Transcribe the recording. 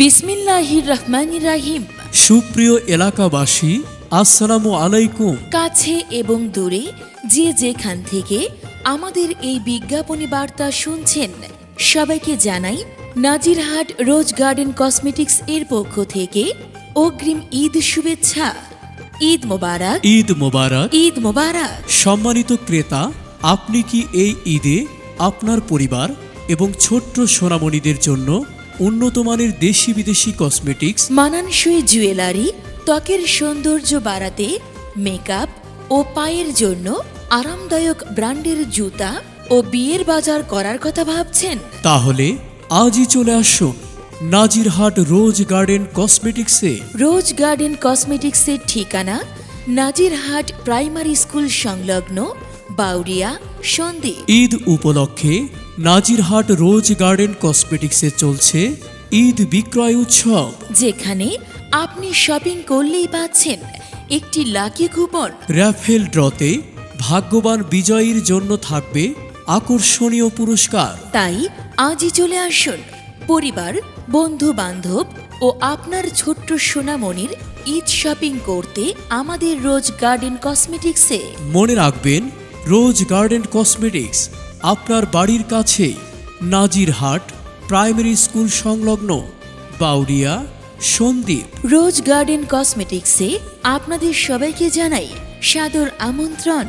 বিসমিল্লাহির রহমানির রাহিম। সুপ্রিয় এলাকাবাসী আসসালামু আলাইকুম। কাছে এবং দূরে যে যেখান থেকে আমাদের এই বিজ্ঞাপনী বার্তা শুনছেন সবাইকে জানাই নাজিরহাট রোজ গার্ডেন কসমেটিক্স এর পক্ষ থেকে অগ্রিম ঈদ শুভেচ্ছা। ঈদ মোবারক। ঈদ মোবারক। ঈদ মোবারক। সম্মানিত ক্রেতা আপনি কি এই ঈদে আপনার পরিবার এবং ছোট্ট সোনামণিদের জন্য উন্নত মানের দেশি বিদেশি কসমেটিক্স মানানসই জুয়েলারি ত্বকের সৌন্দর্য বাড়াতে মেকআপ ও পায়ের জন্য আরামদায়ক ব্র্যান্ডের জুতা ও বিয়ের বাজার করার কথা ভাবছেন। তাহলে আজই চলে আসুন নাজিরহাট রোজ গার্ডেন কসমেটিক্সে রোজ গার্ডেন কসমেটিক্সের ঠিকানা নাজিরহাট প্রাইমারি স্কুল সংলগ্ন বাউরিয়া সন্দ্বীপ। ঈদ উপলক্ষে নাজিরহাট রোজ গার্ডেন কসমেটিক্সে চলছে ঈদ বিক্রয় উৎসব। যেখানে আপনি শপিং করলেই পাচ্ছেন একটি লাকি কুপন। র্যাফেল ড্রতে ভাগ্যবান বিজয়ীর জন্য থাকবে আকর্ষণীয় পুরস্কার। তাই আজই চলে আসুন। পরিবার বন্ধু বান্ধব ও আপনার ছোট্ট সোনামণির ঈদ শপিং করতে আমাদের রোজ গার্ডেন কসমেটিক্সে। মনে রাখবেন রোজ গার্ডেন কসমেটিক্স আপনার বাড়ির কাছে নাজিরহাট প্রাইমারি স্কুল সংলগ্ন বাউরিয়া সন্দ্বীপ। রোজ গার্ডেন কসমেটিক্সে আপনাদের সবাইকে জানাই সাদর আমন্ত্রণ।